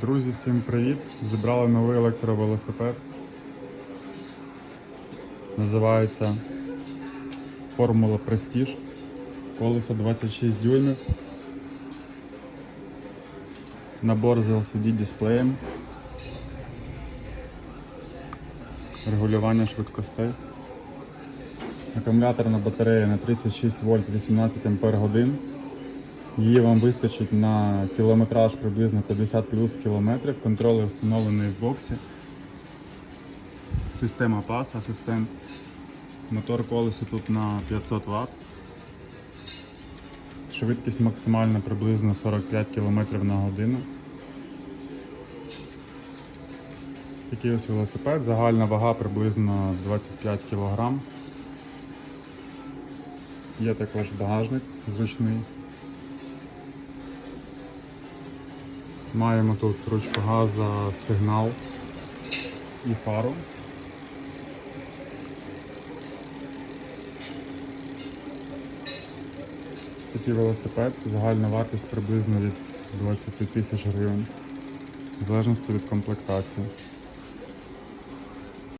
Друзі, всім привіт! Зібрали новий електровелосипед. Називається Формула Prestige. Колесо 26 дюймів. Набор з LCD дисплеєм. Регулювання швидкостей. Акумуляторна батарея на 36 вольт 18 ампер годин. Її вам вистачить на кілометраж приблизно 50 плюс кілометрів. Контролер встановлений в боксі. Система PAS, асистент. Мотор колесо тут на 500 Вт. Швидкість максимальна приблизно 45 км на годину. Такий ось велосипед, загальна вага приблизно 25 кг. Є також багажник зручний. Маємо тут ручку газа, сигнал і фару. Такий велосипед, загальна вартість приблизно від 20 тисяч гривень, в залежності від комплектації.